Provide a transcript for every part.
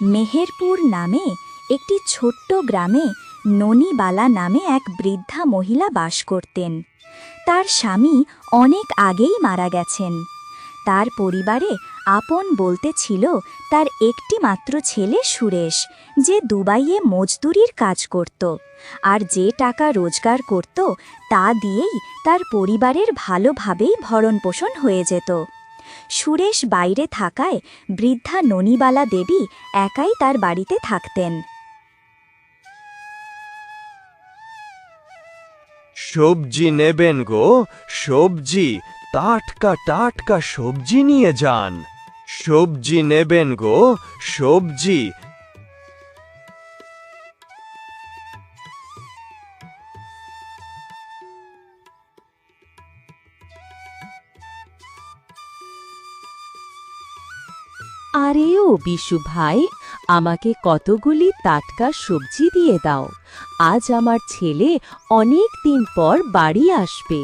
মেহেরপুর নামে একটি ছোট্ট গ্রামে ননিবালা নামে এক বৃদ্ধা মহিলা বাস করতেন। তার স্বামী অনেক আগেই মারা গেছেন। তার পরিবারে আপন বলতে ছিল তার একটি মাত্র ছেলে সুরেশ, যে দুবাইয়ে মজদুরির কাজ করত আর যে টাকা রোজগার করত তা দিয়েই তার পরিবারের ভালোভাবেই ভরণপোষণ হয়ে যেত। সুরেশ বাইরে থাকায় বৃদ্ধা ননিবালা দেবী একাই তার বাড়িতে থাকতেন। সবজি নেবেন গো, সবজি, টাটকা টাটকা সবজি নিয়ে যান। সবজি নেবেন গো, সবজি আরে ও বিশু ভাই, আমাকে কতগুলি টাটকা সবজি দিয়ে দাও। আজ আমার ছেলে অনেক দিন পর বাড়ি আসবে।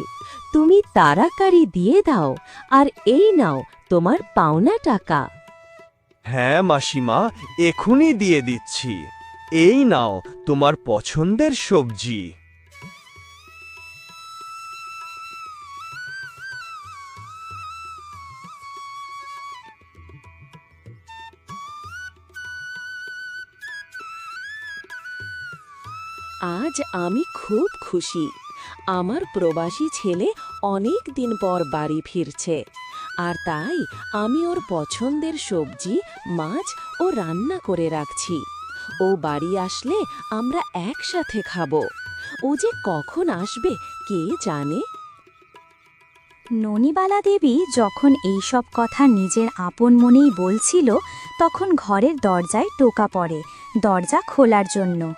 তুমি তাড়াতাড়ি দিয়ে দাও, আর এই নাও তোমার পাওনা টাকা। হ্যাঁ মাসিমা এখনই দিয়ে দিচ্ছি। এই নাও তোমার পছন্দের সবজি। আজ আমি খুব খুশি। আমার প্রবাসী ছেলে অনেক দিন পর বাড়ি ফিরছে। আর তাই আমি ওর পছন্দের সবজি, মাছ ও রান্না করে রাখছি। ও বাড়ি আসলে আমরা একসাথে খাব। ও যে কখন আসবে কে জানে? ননিবালা দেবী যখন এই সব কথা নিজের আপন মনেই বলছিল, তখন ঘরের দরজায় টোকা পড়ে, দরজা খোলার জন্য।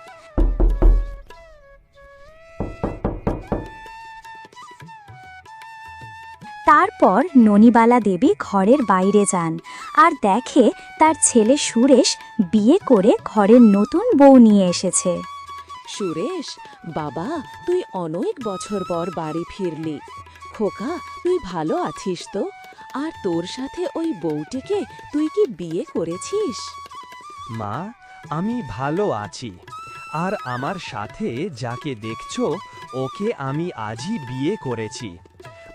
তারপর ননিবালা দেবী ঘরের বাইরে যান আর দেখে তার ছেলে সুরেশ বিয়ে করে ঘরের নতুন বউ নিয়ে এসেছে। সুরেশ বাবা তুই অনেক বছর পর বাড়ি ফিরলি। খোকা তুই ভালো আছিস তো? আর তোর সাথে ওই বউটিকে তুই কি বিয়ে করেছিস? মা আমি ভালো আছি। আর আমার সাথে যাকে দেখছ ওকে আমি আজই বিয়ে করেছি।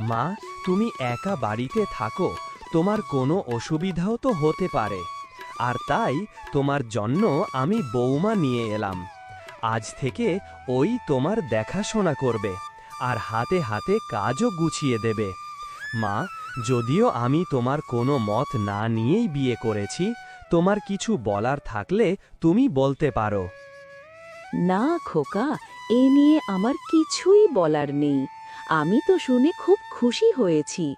মা তুমি একা বাড়িতে থাকো, তোমার কোনো অসুবিধাও তো হতে পারে। আর তাই তোমার জন্য আমি বৌমা নিয়ে এলাম। আজ থেকে ওই তোমার দেখাশোনা করবে আর হাতে হাতে কাজও গুছিয়ে দেবে। মা, যদিও আমি তোমার কোনো মত না নিয়েই বিয়ে করেছি, তোমার কিছু বলার থাকলে তুমি বলতে পারো। না খোকা, এ নিয়ে আমার কিছুই বলার নেই। আমি তো শুনে খুব খুশি হয়েছি।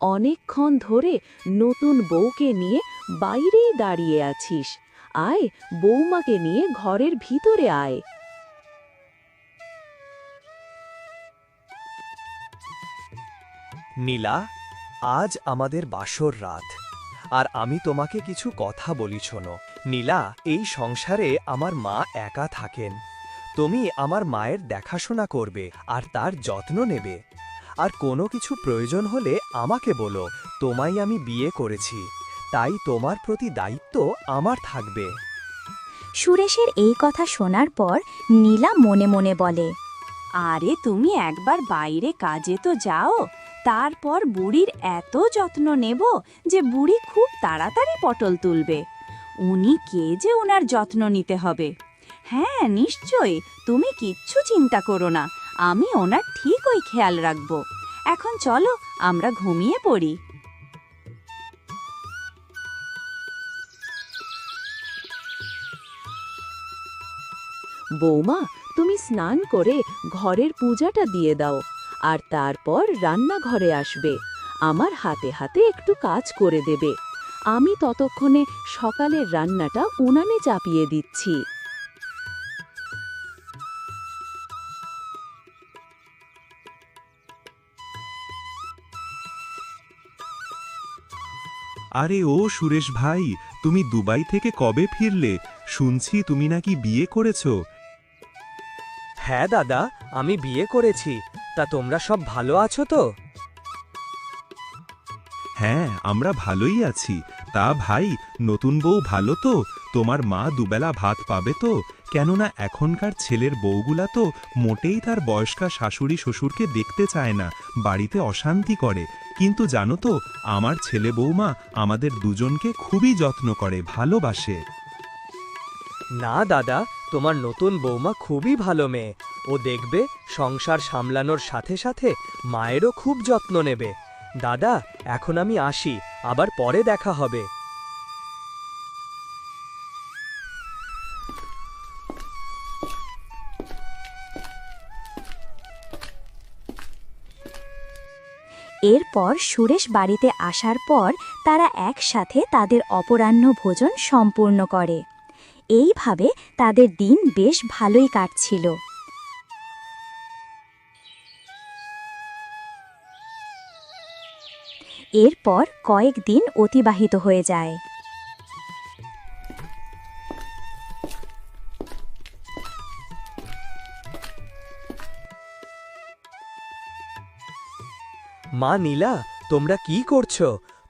অনেকক্ষণ ধরে নতুন বউকে নিয়ে বাইরেই দাঁড়িয়ে আছিস। আয় বৌমাকে নিয়ে ঘরের ভিতরে আয়। নীলা, আজ আমাদের বাসর রাত। আর আমি তোমাকে কিছু কথা বলি শোনো। নীলা, এই সংসারে আমার মা একা থাকেন। তুমি আমার মায়ের দেখাশোনা করবে আর তার যত্ন নেবে। আর কোনো কিছু প্রয়োজন হলে আমাকে বলো, তোমায় আমি বিয়ে করেছি, তাই তোমার প্রতি দায়িত্ব আমার থাকবে। সুরেশের এই কথা শোনার পর নীলা মনে মনে বলে, আরে তুমি একবার বাইরে কাজে তো যাও, তারপর বুড়ির এত যত্ন নেব যে বুড়ি খুব তাড়াতাড়ি পটল তুলবে। উনি কে যে ওনার যত্ন নিতে হবে? হ্যাঁ নিশ্চয়ই। তুমি কিচ্ছু চিন্তা করো না। আমি ওনার ঠিক ওই খেয়াল রাখব। এখন চলো, আমরা ঘুমিয়ে পড়ি। বৌমা, তুমি স্নান করে ঘরের পূজাটা দিয়ে দাও, আর তারপর রান্নাঘরে আসবে। আমার হাতে হাতে একটু কাজ করে দেবে। আমি ততক্ষণে সকালের রান্নাটা উনানে চাপিয়ে দিচ্ছি। আরে ও সুরেশ ভাই তুমি দুবাই থেকে কবে ফিরলে? শুনছি তুমি নাকি বিয়ে করেছ। হ্যাঁ দাদা আমি বিয়ে করেছি। তা তোমরা সব ভালো আছো তো? হ্যাঁ আমরা ভালোই আছি। তা ভাই নতুন বউ ভালো তো? তোমার মা দুবেলা ভাত পাবে তো? কেননা এখনকার ছেলের বউগুলা তো মোটেই তার বয়স্কা শাশুড়ি শ্বশুরকে দেখতে চায় না বাড়িতে অশান্তি করে। কিন্তু জানো তো, আমার ছেলে বৌমা আমাদের দুজনকে খুবই যত্ন করে, ভালোবাসে। না দাদা, তোমার নতুন বৌমা খুবই ভালো মেয়ে। ও দেখবে সংসার সামলানোর সাথে সাথে মায়েরও খুব যত্ন নেবে। দাদা, এখন আমি আসি, আবার পরে দেখা হবে। এরপর সুরেশ বাড়িতে আসার পর তারা একসাথে তাদের অপরাহ্ন ভোজন সম্পূর্ণ করে। এইভাবে তাদের দিন বেশ ভালোই কাটছিল। এরপর কয়েকদিন অতিবাহিত হয়ে যায়। মা নীলা তোমরা কি করছ?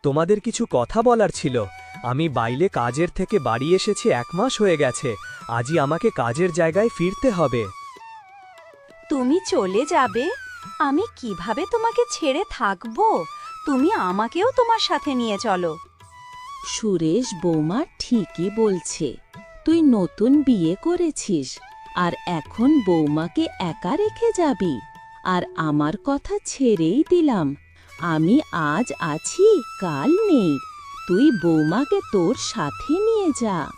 তোমাদের কিছু কথা বলার ছিল। আমি বাইলে কাজের থেকে বাড়ি এসেছি এক মাস হয়ে গেছে। আজই আমাকে কাজের জায়গায় ফিরতে হবে। তুমি চলে যাবে? আমি কীভাবে তোমাকে ছেড়ে থাকব? তুমি আমাকেও তোমার সাথে নিয়ে চলো। সুরেশ বৌমা ঠিকই বলছে তুই নতুন বিয়ে করেছিস আর এখন বৌমাকে একা রেখে যাবি। আর আমার কথা ছেড়েই দিলাম। আমি আজ আছি, কাল নেই। তুই বৌমাকে তোর সাথে নিয়ে যা।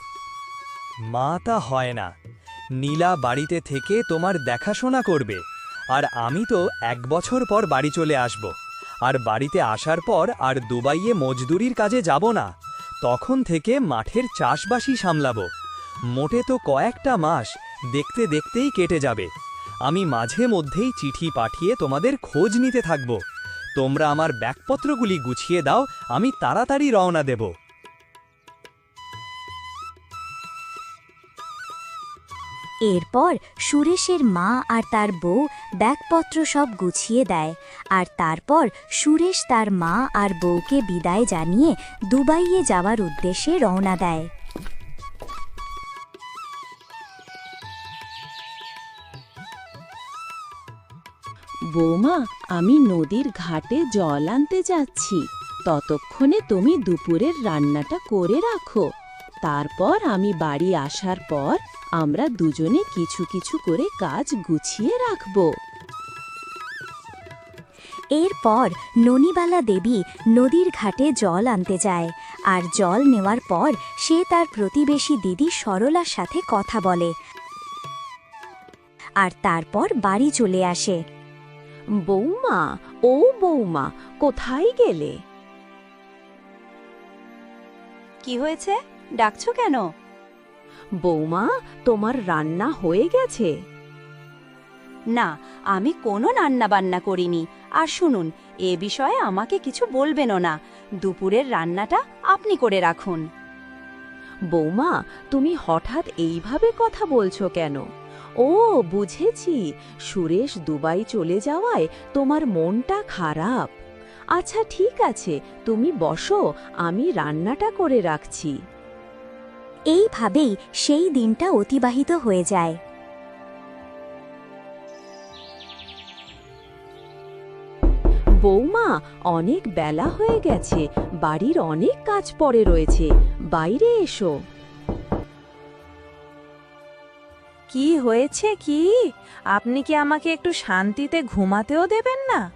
মা তা হয় না। নীলা বাড়িতে থেকে তোমার দেখাশোনা করবে। আর আমি তো এক বছর পর বাড়ি চলে আসব। আর বাড়িতে আসার পর আর দুবাইয়ে মজদুরির কাজে যাব না। তখন থেকে মাঠের চাষবাসই সামলাবো। মোটে তো কয়েকটা মাস দেখতে দেখতেই কেটে যাবে। আমি মাঝে মধ্যেই চিঠি পাঠিয়ে তোমাদের খোঁজ নিতে থাকব। তোমরা আমার ব্যাগপত্রগুলি গুছিয়ে দাও, আমি তাড়াতাড়ি রওনা দেব। এরপর সুরেশের মা আর তার বউ ব্যাগপত্র সব গুছিয়ে দেয়, আর তারপর সুরেশ তার মা আর বউকে বিদায় জানিয়ে দুবাইয়ে যাওয়ার উদ্দেশ্যে রওনা দেয়। বৌমা, আমি নদীর ঘাটে জল আনতে যাচ্ছি। ততক্ষণে তুমি দুপুরের রান্নাটা করে রাখো। তারপর আমি বাড়ি আসার পর আমরা দুজনে কিছু কিছু করে কাজ গুছিয়ে রাখব। এরপর ননিবালা দেবী নদীর ঘাটে জল আনতে যায়। আর জল নেওয়ার পর সে তার প্রতিবেশী দিদি সরলার সাথে কথা বলে। আর তারপর বাড়ি চলে আসে। বৌমা ও বৌমা কোথায় গেলে? কি হয়েছে? ডাকছো কেন? বৌমা তোমার রান্না হয়ে গেছে? না আমি কোনো রান্না বান্না করিনি। আর শুনুন এ বিষয়ে আমাকে কিছু বলবেনও না। দুপুরের রান্নাটা আপনি করে রাখুন। বৌমা তুমি হঠাৎ এইভাবে কথা বলছো কেন? ও বুঝেছি। সুরেশ দুবাই চলে যাওয়ায় তোমার মনটা খারাপ। আচ্ছা ঠিক আছে তুমি বসো আমি রান্নাটা করে রাখছি। এইভাবেই সেই দিনটা অতিবাহিত হয়ে যায়। বৌমা অনেক বেলা হয়ে গেছে বাড়ির অনেক কাজ পড়ে রয়েছে। বাইরে এসো। কি হয়েছে কি? আপনি কি আমাকে একটু শান্তিতে ঘুমাতেও দেবেন না?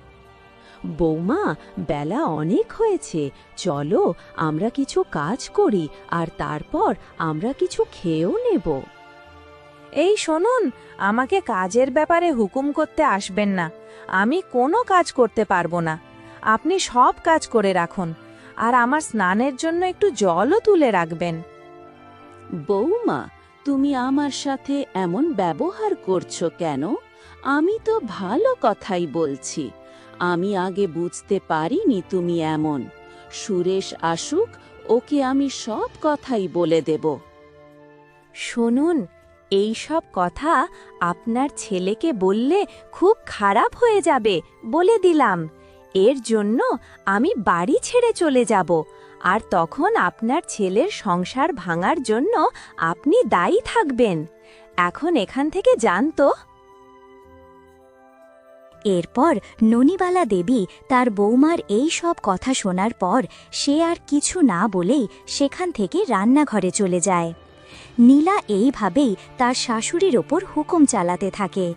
বৌমা বেলা অনেক হয়েছে। চলো আমরা কিছু কাজ করি আর তারপর আমরা কিছু খেয়েও নেব। এই শুনুন আমাকে কাজের ব্যাপারে হুকুম করতে আসবেন না। আমি কোনো কাজ করতে পারব না। আপনি সব কাজ করে রাখুন। আর আমার স্নানের জন্য একটু জলও তুলে রাখবেন। বৌমা তুমি আমার সাথে এমন ব্যবহার করছ কেন? আমি তো ভালো কথাই বলছি। আমি আগে বুঝতে পারিনি তুমি এমন। সুরেশ আসুক, ওকে আমি সব কথাই বলে দেব। শুনুন, এই সব কথা আপনার ছেলেকে বললে খুব খারাপ হয়ে যাবে, বলে দিলাম। এর জন্য আমি বাড়ি ছেড়ে চলে যাব। আর তখন আপনার ছেলের সংসার ভাঙার জন্য আপনি দায়ী থাকবেন। এখন এখান থেকে যান তো। এরপর ননিবালা দেবী তার বৌমার এই সব কথা শোনার পর সে আর কিছু না বলেই সেখান থেকে রান্নাঘরে চলে যায়। নীলা এইভাবেই তার শাশুড়ির ওপর হুকুম চালাতে থাকে।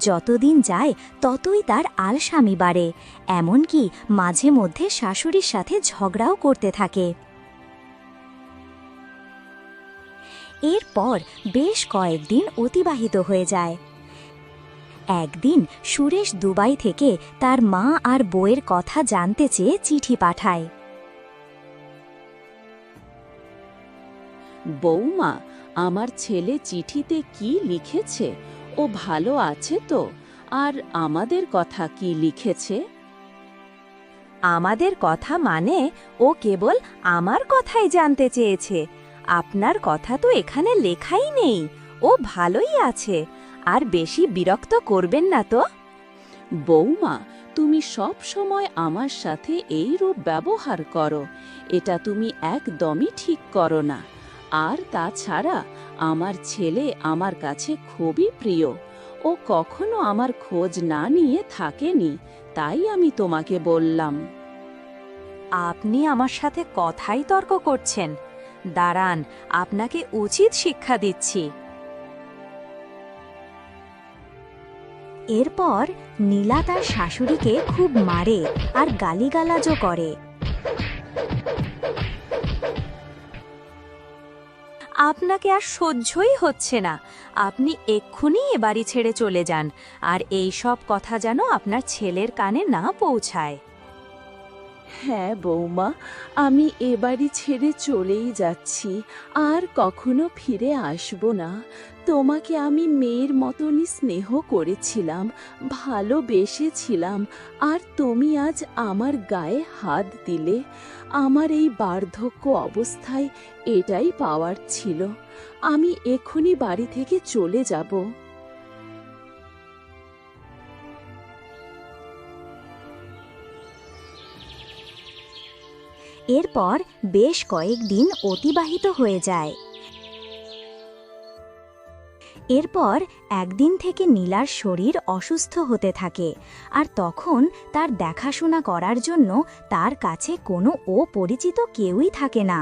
যতদিন যায় ততই তার আলস্বামী বাড়ে, এমনকি মাঝে মধ্যে শাশুড়ির সাথে ঝগড়াও করতে থাকে। এরপর বেশ কয়েকদিন অতিবাহিত হয়ে যায়। একদিন সুরেশ দুবাই থেকে তার মা আর বউয়ের কথা জানতে চেয়ে চিঠি পাঠায়। বৌমা আমার ছেলে চিঠিতে কি লিখেছে? ও ভালো আছে তো? আর আমাদের কথা কি লিখেছে? আমাদের কথা মানে ও কেবল আমার কথাই জানতে চেয়েছে। আপনার কথা তো এখানে লেখাই নেই। ও ভালোই আছে। আর বেশি বিরক্ত করবেন না তো? বৌমা, তুমি সব সময় আমার সাথে এই রূপ ব্যবহার করো। এটা তুমি একদমই ঠিক করো না। আর তাছাড়া আমার ছেলে আমার কাছে খুবই প্রিয়। ও কখনো আমার খোঁজ না নিয়ে থাকেনি, তাই আমি তোমাকে বললাম। আপনি আমার সাথে কথাই তর্ক করছেন। দাঁড়ান, আপনাকে উচিত শিক্ষা দিচ্ছি। এরপর নীলা তার শাশুড়িকে খুব মারে আর গালিগালাজও করে। আপনাকে আর সহ্যই হচ্ছে না। আপনি এক্ষুনি এ বাড়ি ছেড়ে চলে যান, আর এই সব কথা যেন আপনার ছেলের কানে না পৌঁছায়। হ্যাঁ বৌমা, আমি এ বাড়ি ছেড়ে চলেই যাচ্ছি, আর কখনো ফিরে আসব না। তোমাকে আমি মেয়ের মতনই স্নেহ করেছিলাম, ভালোবেসেছিলাম, আর তুমি আজ আমার গায়ে হাত দিলে। আমার এই বার্ধক্য অবস্থায় এটাই পাওয়ার ছিল। আমি এক্ষুনি বাড়ি থেকে চলে যাব। এরপর বেশ কয়েকদিন অতিবাহিত হয়ে যায়। এরপর একদিন থেকে নীলার শরীর অসুস্থ হতে থাকে আর তখন তার দেখাশোনা করার জন্য তার কাছে কোনো অপরিচিত কেউই থাকে না।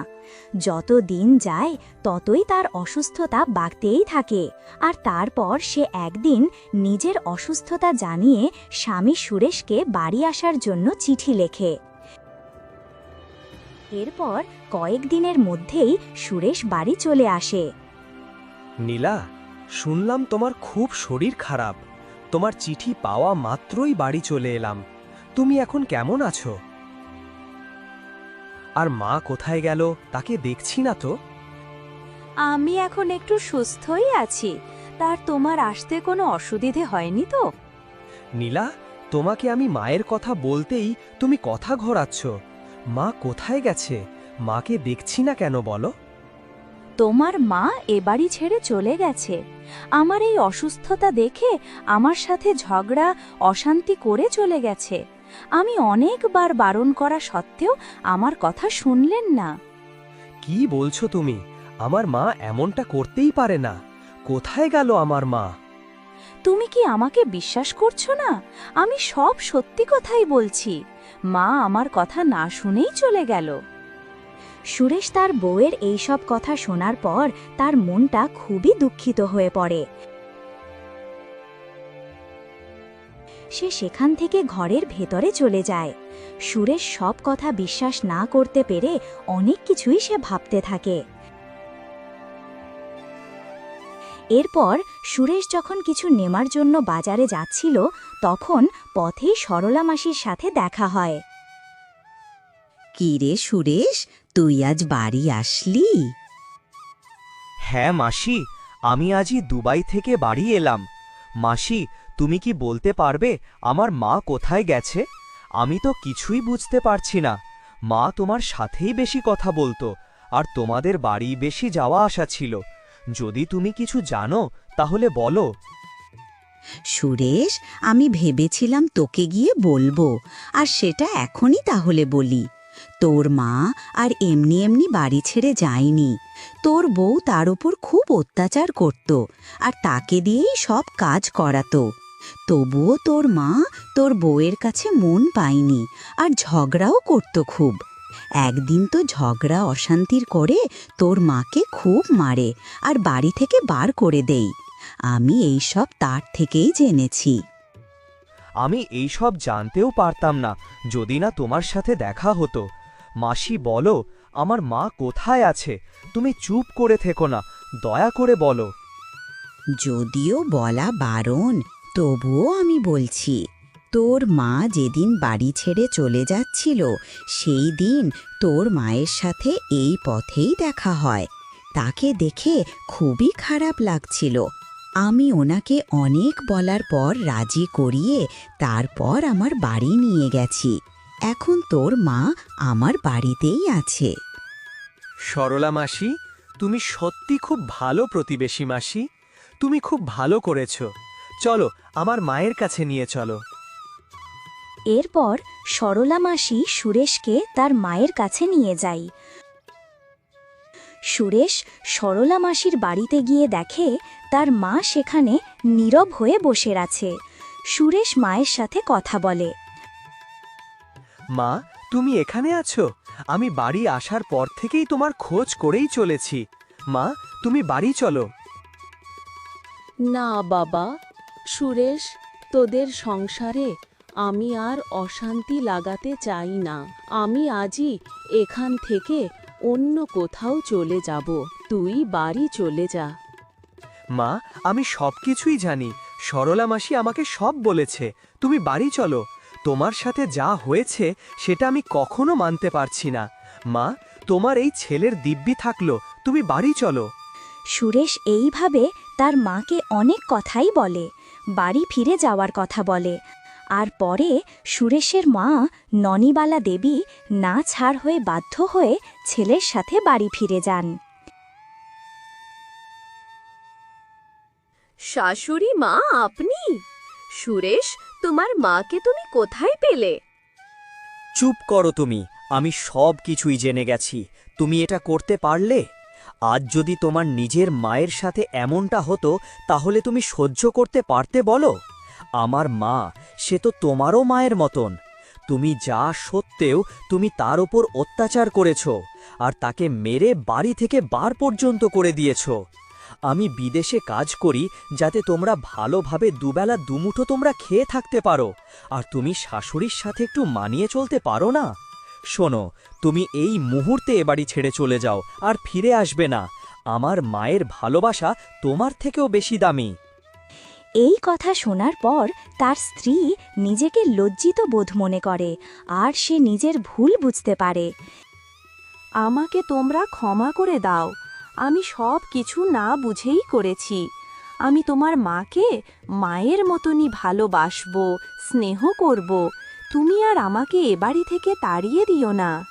যত দিন যায়, ততই তার অসুস্থতা বাড়তেই থাকে আর তারপর সে একদিন নিজের অসুস্থতা জানিয়ে স্বামী সুরেশকে বাড়ি আসার জন্য চিঠি লেখে। এরপর কয়েকদিনের মধ্যেই সুরেশ বাড়ি চলে আসে। নীলা শুনলাম তোমার খুব শরীর খারাপ। তোমার চিঠি পাওয়া মাত্রই বাড়ি চলে এলাম। তুমি এখন কেমন আছো? আর মা কোথায় গেল? তাকে দেখছি না তো। আমি এখন একটু সুস্থই আছি। তার তোমার আসতে কোনো অসুবিধে হয়নি তো? নীলা তোমাকে আমি মায়ের কথা বলতেই তুমি কথা ঘোরাচ্ছ। মা কোথায় গেছে? মাকে দেখছি না কেন বলো? তোমার মা এ বাড়ি ছেড়ে চলে গেছে। আমার এই অসুস্থতা দেখে আমার সাথে ঝগড়া অশান্তি করে চলে গেছে। আমি অনেকবার বারণ করা সত্ত্বেও আমার কথা শুনলেন না। কি বলছো তুমি? আমার মা এমনটা করতেই পারে না। কোথায় গেল আমার মা? তুমি কি আমাকে বিশ্বাস করছ না? আমি সব সত্যি কথাই বলছি। মা আমার কথা না শুনেই চলে গেল। সুরেশ তার বউয়ের এইসব কথা শোনার পর তার মনটা খুবই দুঃখিত হয়ে পড়ে। সে সেখান থেকে ঘরের ভেতরে চলে যায়। সুরেশ সব কথা বিশ্বাস না করতে পেরে অনেক কিছুই সে ভাবতে থাকে। এরপর সুরেশ যখন কিছু নেমার জন্য বাজারে যাচ্ছিল, তখন পথেই সরলা মাসির সাথে দেখা হয়। কি রে সুরেশ? তুই আজ বাড়ি আসলি? হ্যাঁ মাসি আমি আজই দুবাই থেকে বাড়ি এলাম। মাসি তুমি কি বলতে পারবে আমার মা কোথায় গেছে? আমি তো কিছুই বুঝতে পারছি না। মা তোমার সাথেই বেশি কথা বলতো আর তোমাদের বাড়ি বেশি যাওয়া আসা ছিল। যদি তুমি কিছু জানো তাহলে বলো। সুরেশ আমি ভেবেছিলাম তোকে গিয়ে বলব আর সেটা এখনই তাহলে বলি। তোর মা আর এমনি এমনি বাড়ি ছেড়ে যায়নি। তোর বউ তার উপর খুব অত্যাচার করত আর তাকে দিয়েই সব কাজ করাতো। তবুও তোর মা তোর বউয়ের কাছে মন পায়নি আর ঝগড়াও করত খুব। একদিন তো ঝগড়া অশান্তির করে তোর মাকে খুব মারে আর বাড়ি থেকে বার করে দেই। আমি এই সব তার থেকেই জেনেছি। আমি এইসব জানতেও পারতাম না, যদি না তোমার সাথে দেখা হতো। মাসি বলো, আমার মা কোথায় আছে? তুমি চুপ করে থেকো না, দয়া করে বলো। যদিও বলা বারণ, তবুও আমি বলছি, তোর মা যেদিন বাড়ি ছেড়ে চলে যাচ্ছিল, সেই দিন তোর মায়ের সাথে এই পথেই দেখা হয়। তাকে দেখে খুবই খারাপ লাগছিল। আমি ওনাকে অনেক বলার পর রাজি করিয়ে তারপর আমার বাড়ি নিয়ে গেছি। এখন তোর মা আমার বাড়িতেই আছে। সরলা মাসি তুমি সত্যি খুব ভালো প্রতিবেশী মাসি। তুমি খুব ভালো করেছ। চলো আমার মায়ের কাছে নিয়ে চলো। এরপর সরলা মাসি সুরেশকে তার মায়ের কাছে নিয়ে যায়। সুরেশ সরলা মাসির বাড়িতে গিয়ে দেখে তার মা সেখানে নীরব হয়ে বসে আছে। সুরেশ মায়ের সাথে কথা বলে। মা তুমি এখানে আছো? আমি বাড়ি আসার পর থেকেই তোমার খোঁজ করেই চলেছি। মা তুমি বাড়ি চলো। না বাবা সুরেশ তোদের সংসারে আমি আর অশান্তি লাগাতে চাই না। আমি আজই এখান থেকে অন্য কোথাও চলে যাব। তুই বাড়ি চলে যা। মা আমি সবকিছুই জানি। সরলা মাসি আমাকে সব বলেছে। তুমি বাড়ি চলো। তোমার সাথে যা হয়েছে সেটা আমি কখনো মানতে পারছি না। মা তোমার এই ছেলের দিব্যি থাকল তুমি বাড়ি চলো। সুরেশ এইভাবে তার মাকে অনেক কথাই বলে বাড়ি ফিরে যাওয়ার কথা বলে। আর পরে সুরেশের মা ননিবালা দেবী না ছাড় হয়ে বাধ্য হয়ে ছেলের সাথে বাড়ি ফিরে যান। শাশুড়ি মা আপনি? সুরেশ তোমার মাকে তুমি কোথায় পেলে? চুপ করো তুমি, আমি সব কিছুই জেনে গেছি। তুমি এটা করতে পারলে? আজ যদি তোমার নিজের মায়ের সাথে এমনটা হতো, তাহলে তুমি সহ্য করতে পারতে বলো? আমার মা, সে তো তোমারও মায়ের মতন। তুমি যা সত্ত্বেও তুমি তার ওপর অত্যাচার করেছ, আর তাকে মেরে বাড়ি থেকে বার পর্যন্ত করে দিয়েছ। আমি বিদেশে কাজ করি যাতে তোমরা ভালোভাবে দুবেলা দুমুঠো তোমরা খেয়ে থাকতে পারো। আর তুমি শাশুড়ির সাথে একটু মানিয়ে চলতে পারো না? শোনো তুমি এই মুহূর্তে এ বাড়ি ছেড়ে চলে যাও আর ফিরে আসবে না। আমার মায়ের ভালোবাসা তোমার থেকেও বেশি দামি। এই কথা শোনার পর তার স্ত্রী নিজেকে লজ্জিত বোধ মনে করে আর সে নিজের ভুল বুঝতে পারে। আমাকে তোমরা ক্ষমা করে দাও। আমি সব কিছু না বুঝেই করেছি। আমি তোমার মাকে মায়ের মতনই ভালোবাসবো, স্নেহ করব। তুমি আর আমাকে এ বাড়ি থেকে তাড়িয়ে দিও না।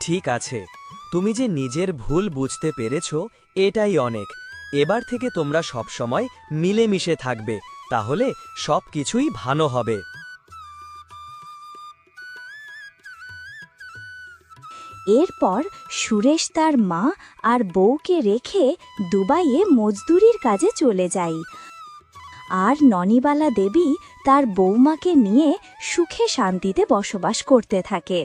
ঠিক আছে। তুমি যে নিজের ভুল বুঝতে পেরেছ, এটাই অনেক। এবার থেকে তোমরা সবসময় মিলেমিশে থাকবে, তাহলে সব কিছুই ভালো হবে। এরপর সুরেশ তার মা আর বউকে রেখে দুবাইয়ে মজদুরির কাজে চলে যাই আর ননিবালা দেবী তার বৌমাকে নিয়ে সুখে শান্তিতে বসবাস করতে থাকে।